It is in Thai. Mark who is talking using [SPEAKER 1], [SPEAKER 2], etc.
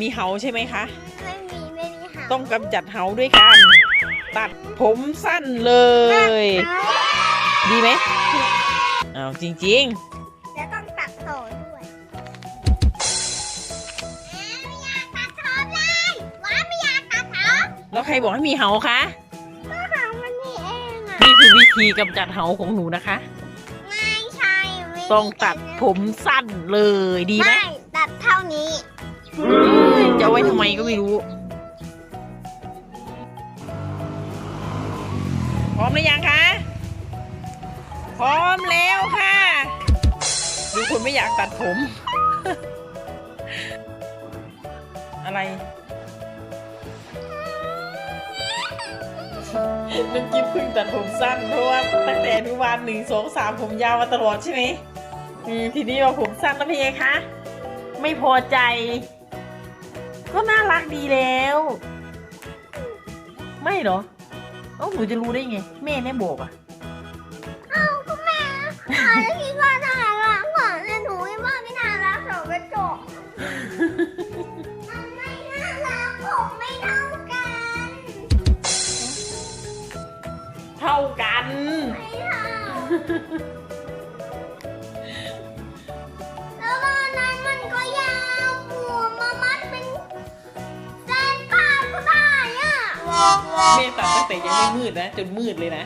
[SPEAKER 1] มีเหาใช่ไหมคะ
[SPEAKER 2] ไม่มีไม่มีหาง
[SPEAKER 1] ต้องกำจัดเหาด้วยกัน ตัดผมสั้นเลย ดีไหมอ้าวจริง
[SPEAKER 2] แล้วต้องตัดโสด้วยไม่อยากตัดผมเลยว้าไม่อยากตัดผม
[SPEAKER 1] ๆแล้วใครบอกให้มีเหาคะ
[SPEAKER 2] ก็หางมันนี่เองอะ
[SPEAKER 1] นี่คือวิธีกำจัดเหาของหนูนะคะ
[SPEAKER 2] ไม่ใช่ไม่
[SPEAKER 1] ต้องตัดผมสั้นเลยดีไหม
[SPEAKER 2] ไม่ตัดเท่านี้
[SPEAKER 1] จะเอาไว้ทำไมก็ไม่รู้ พร้อมหรือยังคะ พร้อมแล้วค่ะ ดูคนไม่อยากตัดผม อะไร น้ำจิ้มเพิ่งตัดผมสั้นเพราะว่าตั้งแต่อนุบาลหนึ่งสองสามผมยาวมาตลอดใช่ไหมทีนี้ว่าผมสั้นแล้วเป็นไงคะ ไม่พอใจ ก็น่ารักดีแล้ว ไม่หรอเอ้าหนูจะรู้ได้ไง แม่แน่บอกอะ
[SPEAKER 2] เอ้าก็แม่อาจจะคิดว่าน่ารักก่อนแต่หนูว่าไม่น่ารักหรอกกระจก
[SPEAKER 1] ท่ากัน
[SPEAKER 2] ไม่เท่าแล้วตอนนั้นมันก็ยาวปูมามัดเป็นเส้นผ้าก็ได้อะ
[SPEAKER 1] แม่ตัดตั้งแต่ยังไม่มืดนะ จนมืดเลยนะ